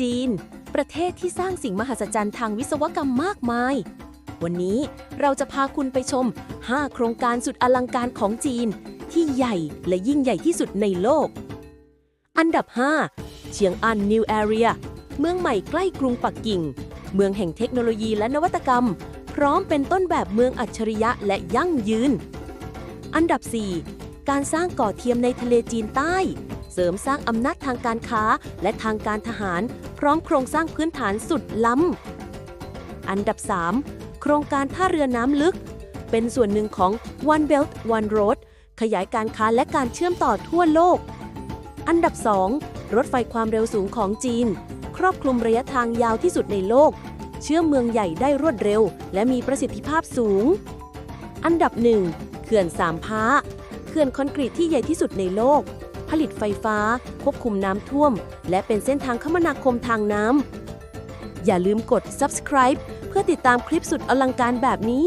จีน ประเทศที่สร้างสิ่งมหัศจรรย์ทางวิศวกรรมมากมาย วันนี้เราจะพาคุณไปชม 5 โครงการสุดอลังการของจีน ที่ใหญ่และยิ่งใหญ่ที่สุดในโลก อันดับ 5 เชียงอันนิวแอเรียเมืองใหม่ใกล้กรุงปักกิ่ง เมืองแห่งเทคโนโลยีและนวัตกรรม พร้อมเป็นต้นแบบเมืองอัจฉริยะและยั่งยืน อันดับ 4 การสร้างก่อเทียมในทะเลจีนใต้ เสริมสร้างอำนาจทางการค้าและทางการทหาร พร้อมโครงสร้างพื้นฐานสุดล้ำ อันดับ 3 โครงการท่าเรือน้ำลึก เป็นส่วนหนึ่งของ One Belt One Road ขยายการค้าและการเชื่อมต่อทั่วโลก อันดับ 2 รถไฟความเร็วสูงของจีน ครอบคลุมระยะทางยาวที่สุดในโลก เชื่อมเมืองใหญ่ได้รวดเร็ว และมีประสิทธิภาพสูง อันดับ 1 เขื่อนสามพ้า เขื่อนคอนกรีตที่ใหญ่ที่สุดในโลก ผลิตไฟฟ้า ควบคุมน้ำท่วม และเป็นเส้นทางคมนาคมทางน้ำอย่าลืมกด subscribe เพื่อติดตามคลิปสุดอลังการแบบนี้